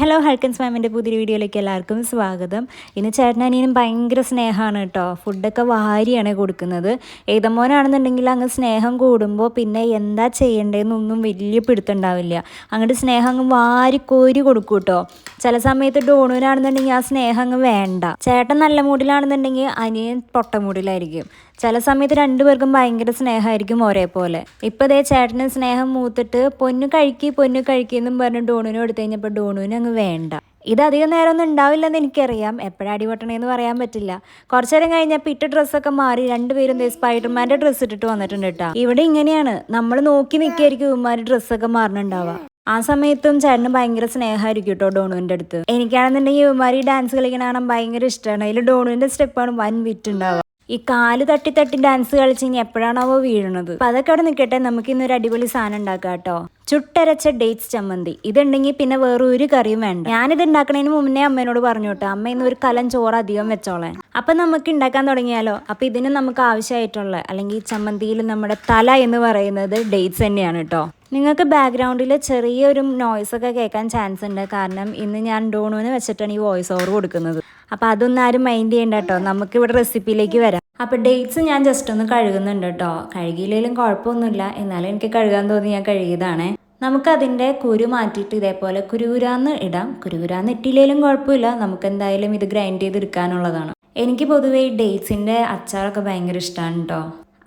Hello ഹൽക്കൻസ് മാമിന്റെ പുതിയ വീഡിയോയിലേക്ക് എല്ലാവർക്കും സ്വാഗതം. ഇന്ന് ചേട്ടനനിയനും ഭയങ്കര സ്നേഹമാണ് കേട്ടോ ഫുഡൊക്കെ വാരിയാണ് കൊടുക്കുന്നത്. ഏതമോനാണെന്നുണ്ടെങ്കിൽ അങ്ങ് സ്നേഹം കൂടുമ്പോൾ പിന്നെ എന്താ ചെയ്യേണ്ടതെന്നൊന്നും വലിയ പിടുത്തുണ്ടാവില്ല. അങ്ങോട്ട് സ്നേഹം അങ്ങ് വാരി കോരി കൊടുക്കും കേട്ടോ ചില സമയത്ത് ഡോണുവിനാണെന്നുണ്ടെങ്കിൽ ആ സ്നേഹം അങ്ങ് വേണ്ട. ചേട്ടൻ നല്ല മൂഡിലാണെന്നുണ്ടെങ്കിൽ അനിയൻ പൊട്ട മൂഡിലായിരിക്കും. ചില സമയത്ത് രണ്ടുപേർക്കും ഭയങ്കര സ്നേഹമായിരിക്കും ഒരേപോലെ. ഇപ്പം ദേ ചേട്ടന് സ്നേഹം മൂത്തിട്ട് പൊന്നു കഴിക്കി പൊന്നു കഴിക്കി എന്നും പറഞ്ഞ് ഡോണുവിനെ എടുത്തു കഴിഞ്ഞപ്പോൾ ഡോണുവിന് അങ്ങ് വേണ്ട. ഇത് അധികം നേരമൊന്നും ഉണ്ടാവില്ലെന്ന് എനിക്കറിയാം. എപ്പോഴാണ് അടിപൊട്ടണേന്ന് പറയാൻ പറ്റില്ല. കുറച്ചു നേരം കഴിഞ്ഞപ്പോൾ ഇട്ട ഡ്രസ്സൊക്കെ മാറി രണ്ടുപേരും ദേ സ്പൈഡർമാന്റെ ഡ്രസ്സ് ഇട്ടിട്ട് വന്നിട്ടുണ്ട് കേട്ടോ. ഇവിടെ ഇങ്ങനെയാണ്. നമ്മൾ നോക്കി നിൽക്കായിരിക്കും ഉമ്മാര് ഡ്രസ്സൊക്കെ മാറണുണ്ടാവുക. ആ സമയത്തും ചേട്ടന് ഭയങ്കര സ്നേഹമായിരിക്കും കേട്ടോ ഡോണുവിന്റെ അടുത്ത്. എനിക്കാണെന്നുണ്ടെങ്കിൽ ഇവന്മാർ ഡാൻസ് കളിക്കണ കാണാൻ ഭയങ്കര ഇഷ്ടമാണ് അതിൽ ഡോണുവിന്റെ സ്റ്റെപ്പാണ് വൻ വിറ്റുണ്ടാവുക ഈ കാൽ തട്ടി തട്ടി ഡാൻസ് കളിച്ച് ഇനി എപ്പോഴാണാവോ വീഴുന്നത് അപ്പൊ അതൊക്കെ അവിടെ നിൽക്കട്ടെ നമുക്ക് ഇന്നൊരു അടിപൊളി സാധനം ഉണ്ടാക്കാം കേട്ടോ. ചുട്ടരച്ച ഡേറ്റ്സ് ചമ്മന്തി. ഇതുണ്ടെങ്കിൽ പിന്നെ വേറെ ഒരു കറിയും വേണ്ട. ഞാനിത് ഉണ്ടാക്കണതിന് മുന്നേ അമ്മേനോട് പറഞ്ഞു അമ്മ ഇന്ന് ഒരു കലം ചോറ് അധികം വെച്ചോളാൻ അപ്പൊ നമുക്ക് ഉണ്ടാക്കാൻ തുടങ്ങിയാലോ? അപ്പൊ ഇതിന് നമുക്ക് ആവശ്യമായിട്ടുള്ള അല്ലെങ്കിൽ ചമ്മന്തിയിൽ നമ്മുടെ തല എന്ന് പറയുന്നത് ഡേറ്റ്സ് തന്നെയാണ് കേട്ടോ നിങ്ങൾക്ക് ബാക്ക്ഗ്രൗണ്ടിൽ ചെറിയൊരു നോയ്സ് ഒക്കെ കേൾക്കാൻ ചാൻസ് ഉണ്ട്. കാരണം ഇന്ന് ഞാൻ ഡോണുവിന് വെച്ചിട്ടാണ് ഈ വോയിസ് ഓവർ കൊടുക്കുന്നത്. അപ്പോൾ അതൊന്നും ആരും മൈൻഡ് ചെയ്യണ്ട കേട്ടോ നമുക്ക് ഇവിടെ റെസിപ്പിയിലേക്ക് വരാം. അപ്പോൾ ഡേറ്റ്സ് ഞാൻ ജസ്റ്റ് ഒന്ന് കഴുകുന്നുണ്ട് കേട്ടോ കഴുകിയില്ലെങ്കിലും കുഴപ്പമൊന്നുമില്ല. എന്നാലും എനിക്ക് കഴുകാൻ തോന്നി ഞാൻ കഴുകിയതാണേ. നമുക്കതിന്റെ കുരു മാറ്റിയിട്ട് ഇതേപോലെ കുരുകുരാന്ന് ഇടാം. കുരുകുരാന്ന് ഇട്ടില്ലെങ്കിലും കുഴപ്പമില്ല. നമുക്ക് എന്തായാലും ഇത് ഗ്രൈൻഡ് ചെയ്തെടുക്കാനുള്ളതാണ്. എനിക്ക് പൊതുവേ ഈ ഡേറ്റ്സിന്റെ അച്ചാറൊക്കെ ഭയങ്കര ഇഷ്ടമാണ് കേട്ടോ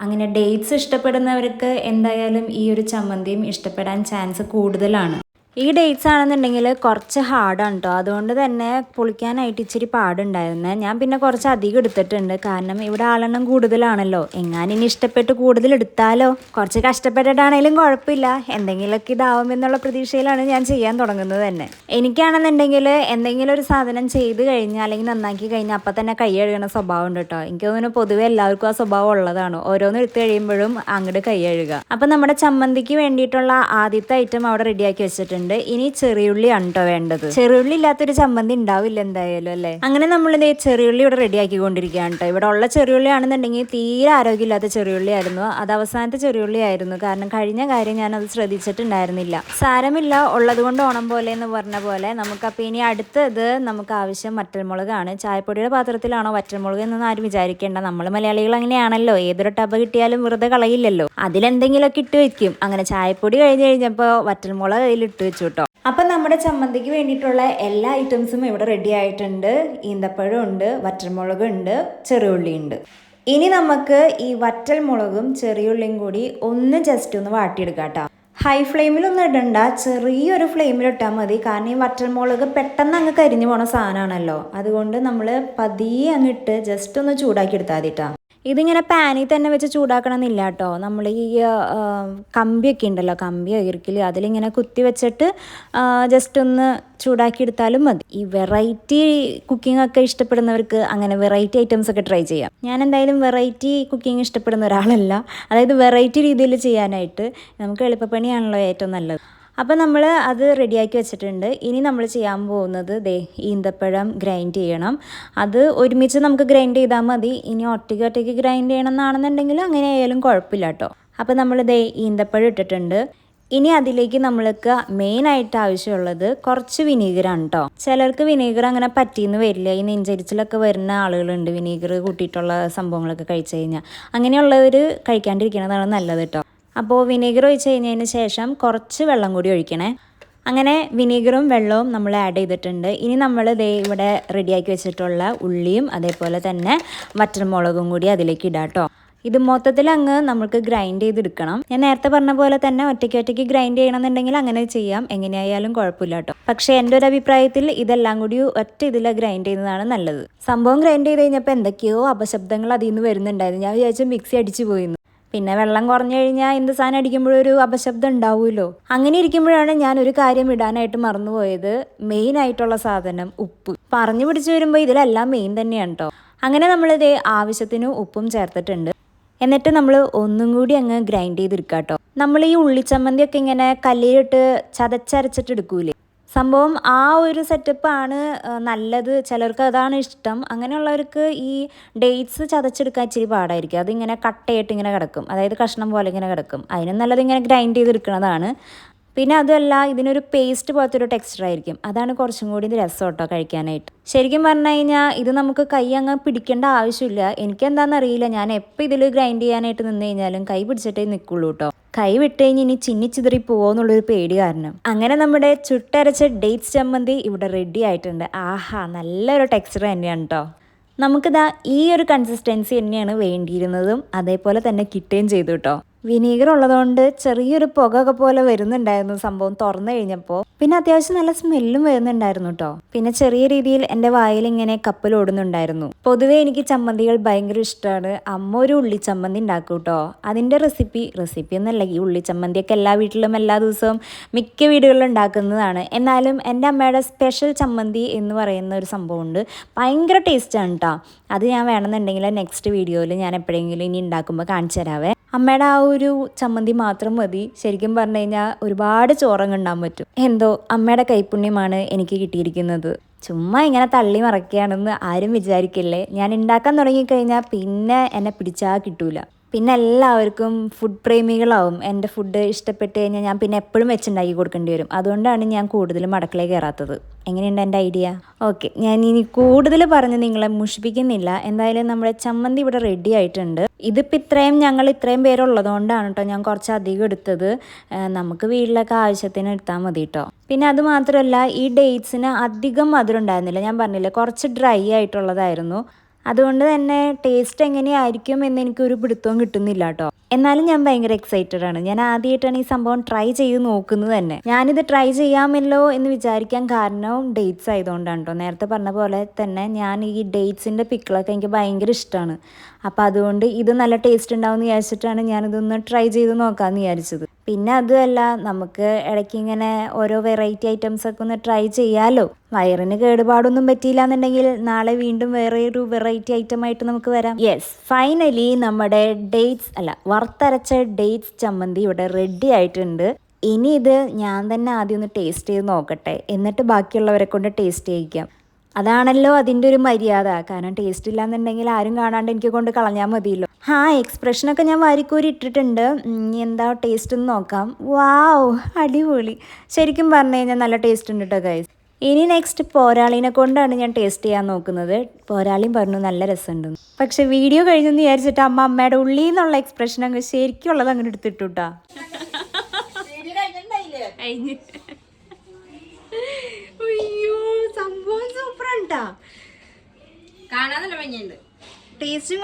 അങ്ങനെ ഡേറ്റ്സ് ഇഷ്ടപ്പെടുന്നവർക്ക് എന്തായാലും ഈ ഒരു ചമ്മന്തിയും ഇഷ്ടപ്പെടാൻ ചാൻസ് കൂടുതലാണ്. ഈ ഡേറ്റ്സ് ആണെന്നുണ്ടെങ്കിൽ കുറച്ച് ഹാർഡാണ് കേട്ടോ അതുകൊണ്ട് തന്നെ പൊളിക്കാനായിട്ട് ഇച്ചിരി പാടുണ്ടായിരുന്നു. ഞാൻ പിന്നെ കുറച്ച് അധികം എടുത്തിട്ടുണ്ട്. കാരണം ഇവിടെ ആളെണ്ണം കൂടുതലാണല്ലോ. എങ്ങാനും ഇനി ഇഷ്ടപ്പെട്ട് കൂടുതൽ എടുത്താലോ? കുറച്ച് കഷ്ടപ്പെട്ടിട്ടാണേലും കുഴപ്പമില്ല. എന്തെങ്കിലുമൊക്കെ ഇതാവുമെന്നുള്ള പ്രതീക്ഷയിലാണ് ഞാൻ ചെയ്യാൻ തുടങ്ങുന്നത് തന്നെ. എനിക്കാണെന്നുണ്ടെങ്കിൽ എന്തെങ്കിലും ഒരു സാധനം ചെയ്ത് കഴിഞ്ഞാൽ അല്ലെങ്കിൽ നന്നാക്കി കഴിഞ്ഞാൽ അപ്പം തന്നെ കൈ കഴുകണ സ്വഭാവം ഉണ്ട് കേട്ടോ എനിക്ക് തോന്നുന്നു പൊതുവെ എല്ലാവർക്കും ആ സ്വഭാവം ഉള്ളതാണ്. ഓരോന്ന് എടുത്തു കഴിയുമ്പോഴും അങ്ങോട്ട് കൈ കഴുകുക. അപ്പം നമ്മുടെ ചമ്മന്തിക്ക് വേണ്ടിയിട്ടുള്ള ആദ്യത്തെ ഐറ്റം അവിടെ റെഡിയാക്കി വെച്ചിട്ടുണ്ട്. ഉണ്ട്. ഇനി ചെറിയുള്ളി കേട്ടോ വേണ്ടത്. ചെറിയുള്ളി ഇല്ലാത്തൊരു ചമ്മന്തി ഉണ്ടാവില്ല എന്തായാലും അല്ലേ? അങ്ങനെ നമ്മൾ ഈ ചെറിയുള്ളി ഇവിടെ റെഡിയാക്കി കൊണ്ടിരിക്കുകയാണ് കേട്ടോ. ഇവിടെ ഉള്ള ചെറിയുള്ളി ആണെന്നുണ്ടെങ്കിൽ തീരെ ആരോഗ്യമില്ലാത്ത ചെറിയുള്ളി ആയിരുന്നു. അത് അവസാനത്തെ ചെറിയുള്ളി ആയിരുന്നു. കാരണം കഴിഞ്ഞ കാര്യം ഞാൻ അത് ശ്രദ്ധിച്ചിട്ടുണ്ടായിരുന്നില്ല. സാരമില്ല. ഉള്ളത് കൊണ്ട് ഓണം പോലെ എന്ന് പറഞ്ഞ പോലെ നമുക്ക് അപ്പോൾ ഇനി അടുത്തത് നമുക്ക് ആവശ്യം വറ്റൽമുളകാണ്. ചായപ്പൊടിയുടെ പാത്രത്തിലാണോ വറ്റൽമുളക് എന്നൊന്നും ആരും വിചാരിക്കേണ്ട. നമ്മൾ മലയാളികൾ അങ്ങനെയാണല്ലോ. ഏതൊരു ടബ് കിട്ടിയാലും വെറുതെ കളയില്ലല്ലോ. അതിലെന്തെങ്കിലുമൊക്കെ ഇട്ട് വെക്കും. അങ്ങനെ ചായപ്പൊടി കഴിഞ്ഞ് കഴിഞ്ഞപ്പോൾ വറ്റൽമുളക് അതിലിട്ട് വെച്ചു കേട്ടോ അപ്പം നമ്മുടെ ചമ്മന്തിക്ക് വേണ്ടിയിട്ടുള്ള എല്ലാ ഐറ്റംസും ഇവിടെ റെഡി ആയിട്ടുണ്ട്. ഈന്തപ്പഴം ഉണ്ട് വറ്റൽമുളക് ഉണ്ട് ചെറിയുള്ളി ഉണ്ട് ഇനി നമുക്ക് ഈ വറ്റൽ മുളകും ചെറിയുള്ളിയും കൂടി ഒന്ന് ജസ്റ്റ് ഒന്ന് വാട്ടിയെടുക്കാം കേട്ടോ ഹൈ ഫ്ലെയിമിലൊന്നും ഇടണ്ട. ചെറിയൊരു ഫ്ലെയിമിൽ ഇട്ടാൽ മതി. കാരണം ഈ വറ്റൽമുളക് പെട്ടെന്ന് അങ്ങ് കരിഞ്ഞു പോണ സാധനമാണല്ലോ അതുകൊണ്ട് നമ്മൾ പതിയെ അങ്ങ് ഇട്ട് ജസ്റ്റ് ഒന്ന് ചൂടാക്കി എടുത്താൽ മതിട്ടാ ഇതിങ്ങനെ പാനിൽ തന്നെ വെച്ച് ചൂടാക്കണം എന്നില്ല കേട്ടോ നമ്മൾ ഈ കമ്പിയൊക്കെ ഉണ്ടല്ലോ കമ്പിയോ ഇറുക്കിൽ അതിലിങ്ങനെ കുത്തി വെച്ചിട്ട് ജസ്റ്റ് ഒന്ന് ചൂടാക്കി എടുത്താലും മതി. ഈ വെറൈറ്റി കുക്കിംഗ് ഒക്കെ ഇഷ്ടപ്പെടുന്നവർക്ക് അങ്ങനെ വെറൈറ്റി ഐറ്റംസ് ഒക്കെ ട്രൈ ചെയ്യാം. ഞാൻ എന്തായാലും വെറൈറ്റി കുക്കിംഗ് ഇഷ്ടപ്പെടുന്ന ഒരാളല്ല. അതായത് വെറൈറ്റി രീതിയിൽ ചെയ്യാനായിട്ട് നമുക്ക് എളുപ്പപ്പണിയാണല്ലോ ഏറ്റവും നല്ലത്. അപ്പോൾ നമ്മൾ അത് റെഡിയാക്കി വെച്ചിട്ടുണ്ട്. ഇനി നമ്മൾ ചെയ്യാൻ പോകുന്നത് ദേ ഈന്തപ്പഴം ഗ്രൈൻഡ് ചെയ്യണം. അത് ഒരുമിച്ച് നമുക്ക് ഗ്രൈൻഡ് ചെയ്താൽ മതി. ഇനി ഒറ്റയ്ക്ക് ഒറ്റയ്ക്ക് ഗ്രൈൻഡ് ചെയ്യണം എന്നാണെന്നുണ്ടെങ്കിൽ അങ്ങനെ ആയാലും കുഴപ്പമില്ല കേട്ടോ അപ്പോൾ നമ്മൾ ദേ ഈന്തപ്പഴം ഇട്ടിട്ടുണ്ട്. ഇനി അതിലേക്ക് നമ്മൾക്ക് മെയിനായിട്ട് ആവശ്യമുള്ളത് കുറച്ച് വിനീഗറാണ് കേട്ടോ ചിലർക്ക് വിനീഗർ അങ്ങനെ പറ്റിയെന്ന് വരില്ല. ഈ നെഞ്ചരിച്ചിലൊക്കെ വരുന്ന ആളുകളുണ്ട് വിനീഗർ കൂട്ടിയിട്ടുള്ള സംഭവങ്ങളൊക്കെ കഴിച്ചു കഴിഞ്ഞാൽ അങ്ങനെയുള്ളവർ കഴിക്കാണ്ടിരിക്കുന്നതാണ് നല്ലത് കേട്ടോ അപ്പോൾ വിനീഗർ ഒഴിച്ച് കഴിഞ്ഞതിന് ശേഷം കുറച്ച് വെള്ളം കൂടി ഒഴിക്കണേ. അങ്ങനെ വിനീഗറും വെള്ളവും നമ്മൾ ആഡ് ചെയ്തിട്ടുണ്ട്. ഇനി നമ്മൾ ദേ ഇവിടെ റെഡിയാക്കി വെച്ചിട്ടുള്ള ഉള്ളിയും അതേപോലെ തന്നെ വറ്റൽമുളകും കൂടി അതിലേക്ക് ഇടാം കേട്ടോ ഇത് മൊത്തത്തിൽ അങ്ങ് നമുക്ക് ഗ്രൈൻഡ് ചെയ്തെടുക്കണം. ഞാൻ നേരത്തെ പറഞ്ഞ പോലെ തന്നെ ഒറ്റയ്ക്ക് ഒറ്റയ്ക്ക് ഗ്രൈൻഡ് ചെയ്യണമെന്നുണ്ടെങ്കിൽ അങ്ങനെ ചെയ്യാം. എങ്ങനെയായാലും കുഴപ്പമില്ല കേട്ടോ പക്ഷേ എന്റെ ഒരു അഭിപ്രായത്തിൽ ഇതെല്ലാം കൂടി ഒറ്റ ഇതിൽ ഗ്രൈൻഡ് ചെയ്യുന്നതാണ് നല്ലത്. സംഭവം ഗ്രൈൻഡ് ചെയ്ത് കഴിഞ്ഞപ്പോൾ എന്തൊക്കെയോ അപശബ്ദങ്ങൾ അതിൽ നിന്ന് വരുന്നുണ്ടായിരുന്നു. ഞാൻ വിചാരിച്ചു മിക്സി അടിച്ചു പോയിന്ന് പിന്നെ വെള്ളം കുറഞ്ഞു കഴിഞ്ഞാൽ എന്ത് സാധനം അടിക്കുമ്പോഴൊരു അപശബ്ദം ഉണ്ടാവുമല്ലോ. അങ്ങനെ ഇരിക്കുമ്പോഴാണ് ഞാൻ ഒരു കാര്യം ഇടാനായിട്ട് മറന്നുപോയത്. മെയിൻ ആയിട്ടുള്ള സാധനം ഉപ്പ്. പറഞ്ഞു പിടിച്ചു വരുമ്പോൾ ഇതിലെല്ലാം മെയിൻ തന്നെയാണ് കേട്ടോ അങ്ങനെ നമ്മളിത് ആവശ്യത്തിന് ഉപ്പും ചേർത്തിട്ടുണ്ട്. എന്നിട്ട് നമ്മൾ ഒന്നും കൂടി അങ്ങ് ഗ്രൈൻഡ് ചെയ്തെടുക്കാം കേട്ടോ നമ്മൾ ഈ ഉള്ളിച്ചമ്മന്തിയൊക്കെ ഇങ്ങനെ കല്ലിലിട്ട് ചതച്ചരച്ചിട്ട് എടുക്കൂലേ സംഭവം ആ ഒരു സെറ്റപ്പ് ആണ് നല്ലത്. ചിലർക്ക് അതാണ് ഇഷ്ടം. അങ്ങനെയുള്ളവർക്ക് ഈ ഡേറ്റ്സ് ചതച്ചെടുക്കാൻ ഇച്ചിരി പാടായിരിക്കും. അതിങ്ങനെ കട്ടയായിട്ട് ഇങ്ങനെ കിടക്കും. അതായത് കഷ്ണം പോലെ ഇങ്ങനെ കിടക്കും. അതിനും നല്ലത് ഇങ്ങനെ ഗ്രൈൻഡ് ചെയ്തെടുക്കുന്നതാണ്. പിന്നെ അതുമല്ല ഇതിനൊരു പേസ്റ്റ് പോലത്തെ ഒരു ടെക്സ്ചർ ആയിരിക്കും. അതാണ് കുറച്ചും കൂടി ഇത് രസം കേട്ടോ കഴിക്കാനായിട്ട്. ശരിക്കും പറഞ്ഞു കഴിഞ്ഞാൽ ഇത് നമുക്ക് കൈ അങ്ങ് പിടിക്കേണ്ട ആവശ്യമില്ല. എനിക്ക് അറിയില്ല. ഞാൻ എപ്പോൾ ഇതിൽ ഗ്രൈൻഡ് ചെയ്യാനായിട്ട് നിന്ന് കഴിഞ്ഞാലും കൈ പിടിച്ചിട്ടേ നിൽക്കുള്ളൂ കേട്ടോ. കൈ വിട്ട് കഴിഞ്ഞ് ഇനി ചിന്നി ചിതറി പോവോന്നുള്ളൊരു പേടി കാരണം. അങ്ങനെ നമ്മുടെ ചുട്ടരച്ച ഡേറ്റ്സ് ചമ്മന്തി ഇവിടെ റെഡി ആയിട്ടുണ്ട്. ആഹാ നല്ലൊരു ടെക്സ്ചർ തന്നെയാണ് കേട്ടോ നമുക്കിതാ ഈ ഒരു കൺസിസ്റ്റൻസി തന്നെയാണ് വേണ്ടിയിരുന്നതും അതേപോലെ തന്നെ കിട്ടുകയും ചെയ്തു കേട്ടോ വിനീഗർ ഉള്ളതുകൊണ്ട് ചെറിയൊരു പുകയൊക്കെ പോലെ വരുന്നുണ്ടായിരുന്നു സംഭവം തുറന്നു കഴിഞ്ഞപ്പോൾ. പിന്നെ അത്യാവശ്യം നല്ല സ്മെല്ലും വരുന്നുണ്ടായിരുന്നു കേട്ടോ പിന്നെ ചെറിയ രീതിയിൽ എന്റെ വായിൽ ഇങ്ങനെ കപ്പൽ ഓടുന്നുണ്ടായിരുന്നു. പൊതുവേ എനിക്ക് ചമ്മന്തികൾ ഭയങ്കര ഇഷ്ടമാണ്. അമ്മ ഒരു ഉള്ളി ചമ്മന്തി ഉണ്ടാക്കും കേട്ടോ അതിന്റെ റെസിപ്പി റെസിപ്പി എന്നല്ല ഈ ഉള്ളി ചമ്മന്തിയൊക്കെ എല്ലാ വീട്ടിലും എല്ലാ ദിവസവും മിക്ക വീടുകളിലും ഉണ്ടാക്കുന്നതാണ്. എന്നാലും എന്റെ അമ്മയുടെ സ്പെഷ്യൽ ചമ്മന്തി എന്ന് പറയുന്ന ഒരു സംഭവമുണ്ട്. ഭയങ്കര ടേസ്റ്റാണ് കേട്ടോ അത് ഞാൻ വേണമെന്നുണ്ടെങ്കിൽ നെക്സ്റ്റ് വീഡിയോയിൽ ഞാൻ എപ്പോഴെങ്കിലും ഇനി ഉണ്ടാക്കുമ്പോൾ കാണിച്ചു തരാവേ. അമ്മയുടെ ആ ഒരു ചമ്മന്തി മാത്രം മതി. ശരിക്കും പറഞ്ഞു കഴിഞ്ഞാൽ ഒരുപാട് ചോറങ്ങ് ഉണ്ടാൻ പറ്റും. എന്തോ അമ്മയുടെ കൈപ്പുണ്യമാണ് എനിക്ക് കിട്ടിയിരിക്കുന്നത്. ചുമ്മാ ഇങ്ങനെ തള്ളി മറക്കുകയാണെന്ന് ആരും വിചാരിക്കില്ലേ? ഞാൻ ഉണ്ടാക്കാൻ തുടങ്ങിക്കഴിഞ്ഞാൽ പിന്നെ എന്നെ പിടിച്ചാൽ കിട്ടൂല. പിന്നെ എല്ലാവർക്കും ഫുഡ് പ്രേമികളാവും. എന്റെ ഫുഡ് ഇഷ്ടപ്പെട്ട് കഴിഞ്ഞാൽ ഞാൻ പിന്നെ എപ്പോഴും വെച്ചുണ്ടാക്കി കൊടുക്കേണ്ടി വരും. അതുകൊണ്ടാണ് ഞാൻ കൂടുതലും അടുക്കളയിൽ കയറാത്തത്. എങ്ങനെയുണ്ട് എന്റെ ഐഡിയ? ഓക്കെ. ഞാൻ ഇനി കൂടുതൽ പറഞ്ഞ് നിങ്ങളെ മുഷിപ്പിക്കുന്നില്ല. എന്തായാലും നമ്മുടെ ചമ്മന്തി ഇവിടെ റെഡി ആയിട്ടുണ്ട്. ഇതിപ്പോൾ ഇത്രയും ഞങ്ങൾ ഇത്രയും പേരുള്ളതുകൊണ്ടാണ് കേട്ടോ ഞാൻ കുറച്ച് അധികം എടുത്തത് നമുക്ക് വീട്ടിലൊക്കെ ആവശ്യത്തിന് എടുത്താൽ മതി കേട്ടോ പിന്നെ അത് മാത്രമല്ല ഈ ഡേറ്റ്സിന് അധികം മധുരം ഉണ്ടായിരുന്നില്ല. ഞാൻ പറഞ്ഞില്ലേ കുറച്ച് ഡ്രൈ ആയിട്ടുള്ളതായിരുന്നു. അതുകൊണ്ട് തന്നെ ടേസ്റ്റ് എങ്ങനെയായിരിക്കും എന്ന് എനിക്കൊരു പിടുത്തവും കിട്ടുന്നില്ല കേട്ടോ എന്നാലും ഞാൻ ഭയങ്കര എക്സൈറ്റഡ് ആണ്. ഞാൻ ആദ്യമായിട്ടാണ് ഈ സംഭവം ട്രൈ ചെയ്ത് നോക്കുന്നത് തന്നെ. ഞാനിത് ട്രൈ ചെയ്യാമല്ലോ എന്ന് വിചാരിക്കാൻ കാരണവും ഡേറ്റ്സ് ആയതുകൊണ്ടാണ് കേട്ടോ നേരത്തെ പറഞ്ഞ പോലെ തന്നെ ഞാൻ ഈ ഡേറ്റ്സിന്റെ പിക്കിളൊക്കെ എനിക്ക് ഭയങ്കര ഇഷ്ടമാണ് അപ്പോൾ അതുകൊണ്ട് ഇത് നല്ല ടേസ്റ്റ് ഉണ്ടാവും എന്ന് വിചാരിച്ചിട്ടാണ് ഞാനിതൊന്ന് ട്രൈ ചെയ്ത് നോക്കാമെന്ന് വിചാരിച്ചത്. പിന്നെ അതുമല്ല നമുക്ക് ഇടയ്ക്ക് ഇങ്ങനെ ഓരോ വെറൈറ്റി ഐറ്റംസ് ഒക്കെ ഒന്ന് ട്രൈ ചെയ്യാമല്ലോ വയറിന് കേടുപാടൊന്നും പറ്റിയില്ല എന്നുണ്ടെങ്കിൽ നാളെ വീണ്ടും വേറെ ഒരു വെറൈറ്റി ഐറ്റം ആയിട്ട് നമുക്ക് വരാം. യെസ് ഫൈനലി നമ്മുടെ ഡേറ്റ്സ് അല്ല വറുത്തരച്ച ഡേറ്റ്സ് ചമ്മന്തി ഇവിടെ റെഡി ആയിട്ടുണ്ട്. ഇനി ഇത് ഞാൻ തന്നെ ആദ്യം ഒന്ന് ടേസ്റ്റ് ചെയ്ത് നോക്കട്ടെ. എന്നിട്ട് ബാക്കിയുള്ളവരെ കൊണ്ട് ടേസ്റ്റ് ചെയ്യിക്കാം. അതാണല്ലോ അതിന്റെ ഒരു മര്യാദ. കാരണം ടേസ്റ്റ് ഇല്ലാന്നുണ്ടെങ്കിൽ ആരും കാണാണ്ട് എനിക്ക് കൊണ്ട് കളഞ്ഞാൽ മതിയല്ലോ. ആ എക്സ്പ്രഷനൊക്കെ ഞാൻ വാരിക്കോരി ഇട്ടിട്ടുണ്ട് ഇനി എന്താ ടേസ്റ്റ് എന്ന് നോക്കാം. വാവ് അടിപൊളി. ശരിക്കും പറഞ്ഞു കഴിഞ്ഞാൽ നല്ല ടേസ്റ്റ് ഉണ്ട് കേട്ടോ ഗൈസ് ഇനി നെക്സ്റ്റ് പോരാളിനെ കൊണ്ടാണ് ഞാൻ ടേസ്റ്റ് ചെയ്യാൻ നോക്കുന്നത്. പോരാളിയും പറഞ്ഞു നല്ല രസമുണ്ട് പക്ഷെ വീഡിയോ കഴിഞ്ഞെന്ന് വിചാരിച്ചിട്ട് അമ്മ അമ്മയുടെ ഉള്ളിൽ നിന്നുള്ള എക്സ്പ്രഷൻ അങ്ങ് ശരിക്കും ഉള്ളത് അങ്ങനെ എടുത്തിട്ടുട്ടാ അയ്യോ സംഭവം സൂപ്പർ ഉണ്ടാ കാണാനല്ല ഭംഗിയുണ്ട്. ടേസ്റ്റും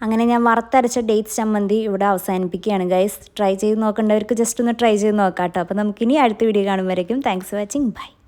അങ്ങനെ ഞാൻ വറുത്തരച്ച ഡേറ്റ് ചമ്മന്തി ഇവിടെ അവസാനിപ്പിക്കുകയാണ് ഗൈസ് ട്രൈ ചെയ്ത് നോക്കേണ്ടവർക്ക് ജസ്റ്റ് ഒന്ന് ട്രൈ ചെയ്ത് നോക്കാം കേട്ടോ അപ്പോൾ നമുക്കിനി അടുത്ത വീഡിയോ കാണുമ്പോഴേക്കും താങ്ക്സ് ഫോർ വാച്ചിങ് ബൈ